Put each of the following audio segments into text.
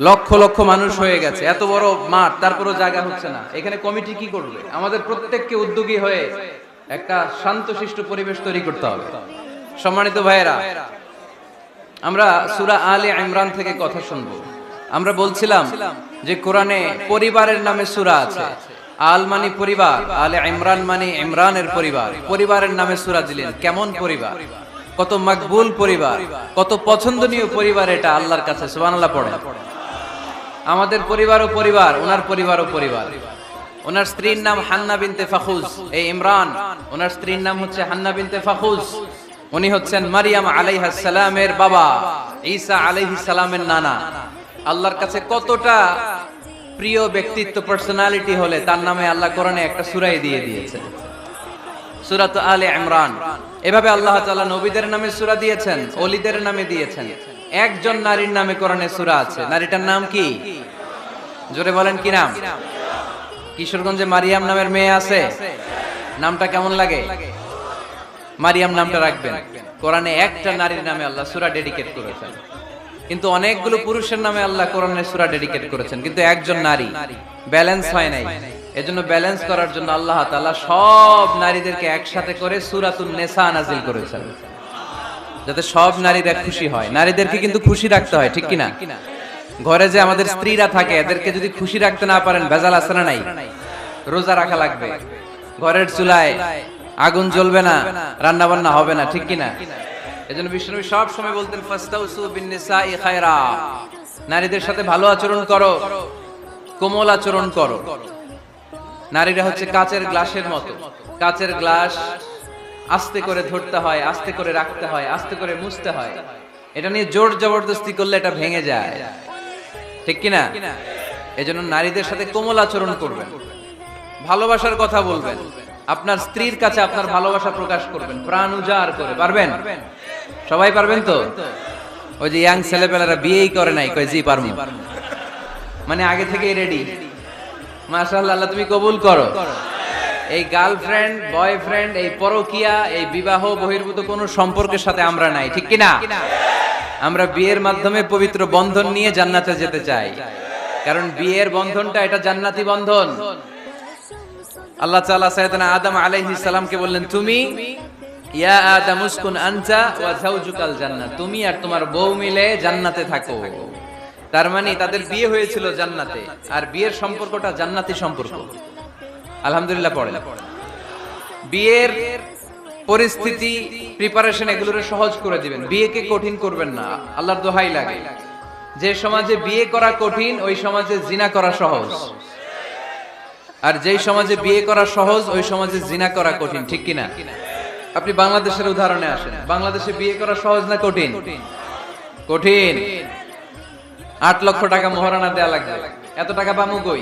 লক্ষ লক্ষ মানুষ হয়ে গেছে, এত বড় মাঠ, তারপরও জায়গা হচ্ছে না। এখানে কমিটি কি করবে? আমাদের প্রত্যেককে উদ্যোগী হয়ে একটা শান্তশিষ্ট পরিবেশ তৈরি করতে হবে। সম্মানিত ভাইয়েরা, আমরা সুরা আলে ইমরান থেকে কথা শুনব। আমরা বলছিলাম যে কোরআনে পরিবারের নামে সুরা আছে। আল মানে পরিবার, আলে ইমরান মানে ইমরানের পরিবার। পরিবারের নামে সুরা দিলেন। কেমন পরিবার? কত মকবুল পরিবার, কত পছন্দনীয় পরিবার এটা আল্লাহর কাছে, সুবহানাল্লাহ পড়ে আমাদের পরিবারও পরিবার, ওনার পরিবারও পরিবার। ওনার স্ত্রীর নাম হান্না বিনতে ফাখুজ, এই ইমরান। ওনার স্ত্রীর নাম হচ্ছে হান্না বিনতে ফাখুজ। উনি হচ্ছেন মারিয়াম সালামের বাবা, ঈসা সালামের নানা। আল্লাহর কাছে কতটা প্রিয় ব্যক্তিত্ব পার্সোনালিটি হলে তার নামে আল্লাহ কোরআনে একটা সুরাই দিয়ে দিয়েছে সুরাত আলে ইমরান। এভাবে আল্লাহ তাআলা নবীদের নামে সূরা দিয়েছেন, ওলিদের নামে দিয়েছেন। একজন নারীর নামে কোরআনে সূরা আছে। নারীটার নাম কি? জোরে বলেন কি নাম? কিশোরগঞ্জে মারিয়াম নামের মেয়ে আছে। নামটা কেমন লাগে? মারিয়াম নামটা রাখবেন। কোরআনে একটা নারীর নামে আল্লাহ সূরা ডেডিকেট করেছেন। কিন্তু অনেকগুলো পুরুষের নামে আল্লাহ কোরআনে সুরা ডেডিকেট করেছেন। কিন্তু একজন নারী। ব্যালেন্স হয় নাই। এজন্য ব্যালেন্স করার জন্য আল্লাহ তাআলা সব নারীদেরকে একসাথে করে সূরাতুন নেসা নাজিল করেছেন। যাতে সব নারীরা খুশি হয়। নারীদেরকে কিন্তু খুশি রাখতে হয়, ঠিক কিনা? ঘরে যে আমাদের স্ত্রীরা থাকে, এদেরকে যদি খুশি রাখতে না পারেন, ভেজাল আছে না নাই? রোজা রাখা লাগবে। ঘরের চুলায় আগুন জ্বলবে না রান্না বান্না হবে না, ঠিক কিনা? এজন্য বিষ্ণু সব সময় বলতেন, ফাস্তাউসু বিন নিসাই খায়রা। নারীদের সাথে ভালো আচরণ করো, কোমল আচরণ করো। নারীরা হচ্ছে কাচের গ্লাসের মতো। কাচের গ্লাস আস্তে করে ধরতে হয়, আস্তে করে রাখতে হয়, আস্তে করে মুছতে হয়। এটা নিয়ে জোর জবরদস্তি করলে এটা ভেঙে যায়। ঠিক কিনা? এজন্য নারীদের সাথে কোমল আচরণ করবেন। ভালোবাসার কথা বলবেন। আপনার স্ত্রীর কাছে আপনার ভালোবাসা প্রকাশ করবেন। প্রাণ উজাড় করে। পারবেন? সবাই পারবেন তো? ওই যে ইয়াং ছেলেপেলেরা বিয়েই করে নাই, কয়, জি পারব মানে আগে থেকেই রেডি মাশাআল্লাহ, আল্লাহ, তুমি কবুল করো। এই গার্লফ্রেন্ড, বয়ফ্রেন্ড, এই পরকিয়া, এই বিবাহ বহির্ভূত কোনো সম্পর্কের সাথে আমরা নাই, ঠিক কিনা? আমরা বিয়ের মাধ্যমে পবিত্র বন্ধন নিয়ে জান্নাতে যেতে চাই। কারণ বিয়ের বন্ধনটা এটা জান্নাতি বন্ধন। আল্লাহ তাআলা সাইয়েদনা আদম আলাইহিস সালামকে বললেন, তুমি, ইয়া আদম উসকুন আনতা ওয়া যাওজুকাল জান্নাত। তুমি আর তোমার বউ মিলে জান্নাতে থাকো। তার মানে তাদের বিয়ে হয়েছিল জান্নাতে, আর বিয়ের সম্পর্কটা জান্নাতি সম্পর্ক। আলহামদুলিল্লাহ পড়ে। বিয়ের পরিস্থিতি প্রিপারেশন এগুলোরে সহজ করে দিবেন। বিয়েকে কঠিন করবেন না। আল্লাহর দোহাই লাগে। যে সমাজে বিয়ে করা কঠিন, ওই সমাজে জিনা করা সহজ। আর যেই সমাজে বিয়ে করা সহজ, ওই সমাজে জিনা করা কঠিন, ঠিক কিনা? আপনি বাংলাদেশের উদাহরণে আসেন। বাংলাদেশে বিয়ে করা সহজ না কঠিন? কঠিন। আট লক্ষ টাকা মহারানা দেয়া লাগবে। এত টাকা পামু কই?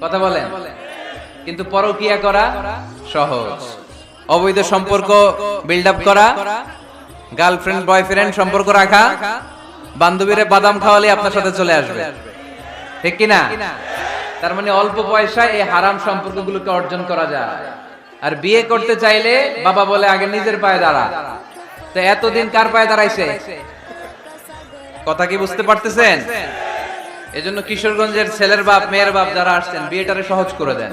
বলেন। কিন্তু পরকিয়া করা সহজ। অবৈধ সম্পর্ক বিল্ড আপ করা গার্লফ্রেন্ড বয়ফ্রেন্ড সম্পর্ক রাখা, বান্ধবীরে বাদাম খাওয়ালে আপনার সাথে চলে আসবে। ঠিক কিনা তার মানে অল্প পয়সায় এই হারাম সম্পর্কগুলোকে অর্জন করা যায়। আর বিয়ে করতে চাইলে বাবা বলে, আগে নিজের পায়ে দাঁড়া। তো এতদিন কার পায়ে দাঁড়াইছে? কথা কি বুঝতে পারতেছেন? এজন্য কিশোরগঞ্জের ছেলের বাপ, মেয়ের বাপ যারা আসছেন, বিয়েটারে সহজ করে দেন।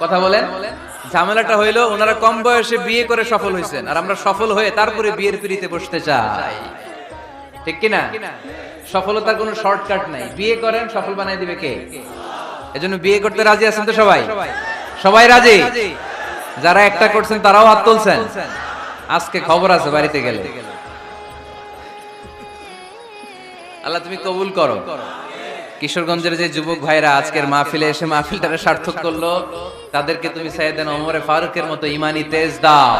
কথা বলেন, ঝামেলাটা হইল ওনারা কম বয়সে বিয়ে করে সফল হয়েছেন আর আমরা সফল হয়ে তারপরে বিয়ের পিড়িতে বসতে চাই। ঠিক কিনা? সফলতার কোনো শর্টকাট নাই। বিয়ে করেন, সফল বানাই দিবে কে? এজন্য বিয়ে করতে রাজি আছেন তো সবাই? সবাই রাজি? যারা একটা করছেন, তারাও হাত তুলছেন? আজকে খবর আছে বাড়িতে গেলে। আল্লাহ, তুমি কবুল করো। কিশোরগঞ্জের যে যুবক ভাইরা আজকের মাহফিলে এসে মাহফিলটারে সার্থক করল। তাদেরকে তুমি সাইয়েদেন ওমরে ফারুকের মতো ইমানি তেজ দাও।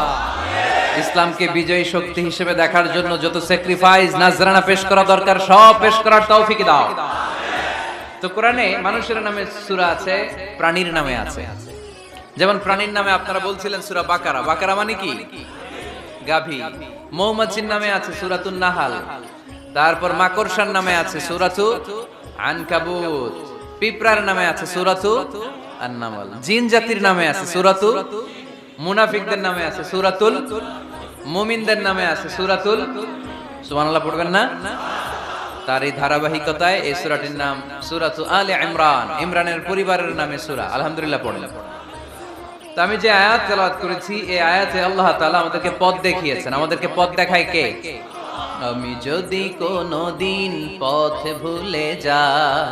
ইসলামকে বিজয়ী শক্তি হিসেবে দেখার জন্য যত স্যাক্রিফাইস নাজরানা পেশ করা দরকার, সব পেশ করার তৌফিক দাও। তো কোরআনে মানুষের নামে সূরা আছে, প্রাণীর নামে আছে। যেমন প্রাণীর নামে আপনারা বলছিলেন সূরা বাকারা। বাকারা মানে কি? গাভী। মৌমাছির নামে আছে সূরাতুন নাহাল। তারপর মাকড়সার নামে আছে সূরাতু আনকাবুত। পিঁপড়ার নামে আছে সূরাতু আন-নামল। জিন জাতির নামে আছে সূরাতু মুনাফিকদের নামে আছে সূরাতুল মুমিনদের নামে আছে সূরাতুল সুবহানাল্লাহ পড়বেন না? তার এই ধারাবাহিকতায় এই সূরাটির নাম সূরাতু আলে ইমরান। ইমরানের পরিবারের নামে সূরা। আলহামদুলিল্লাহ পড়লাম তো আমি যে আয়াত তেলাওয়াত করেছি, এই আয়াতে আল্লাহ তাআলা আমাদেরকে পথ দেখিয়েছেন। আমাদেরকে পথ দেখায় কে? আমি যদি কোনো দিন পথ ভুলে যাই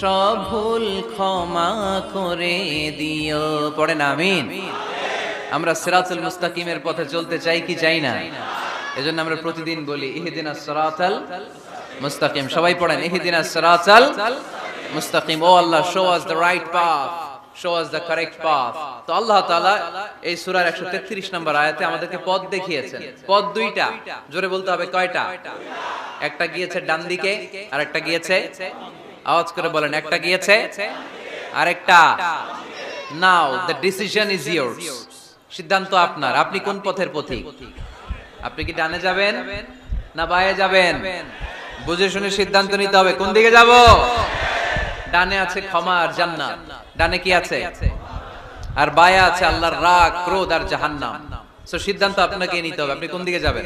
সব ভুল ক্ষমা করে দিও। পড়েন, আমিন। আমরা সিরাতুল মুস্তাকিমের পথে চলতে চাই কি চাই না? এজন্য আমরা প্রতিদিন বলি, ইহদিনা সিরাতাল মুস্তাকিম। সবাই পড়েন, ইহদিনা সিরাতাল মুস্তাকিম। ও আল্লাহ show us the right path show us the correct path তো আল্লাহ তাআলা এই সূরার 133 নম্বর আয়াতে আমাদেরকে পথ দেখিয়েছেন। পথ দুইটা, জোরে বলতে হবে কয়টা? একটা গিয়েছে ডান দিকে আর একটা গিয়েছে আওয়াজ করে বলেন, একটা গিয়েছে, আরেকটা। Now the decision is yours সিদ্ধান্ত আপনার, আপনি কোন পথের পথিক? আপনি কি ডানে যাবেন না বায়ে যাবেন? বুঝে শুনে সিদ্ধান্ত নিতে হবে, কোন দিকে যাব? ডানে আছে ক্ষমা আর জান্নাত। ডানে কি আছে? আর বায়ে আছে আল্লাহর রাগ, ক্রোধ আর জাহান্নাম। সো সিদ্ধান্ত আপনাকে নিতে হবে, আপনি কোন দিকে যাবেন?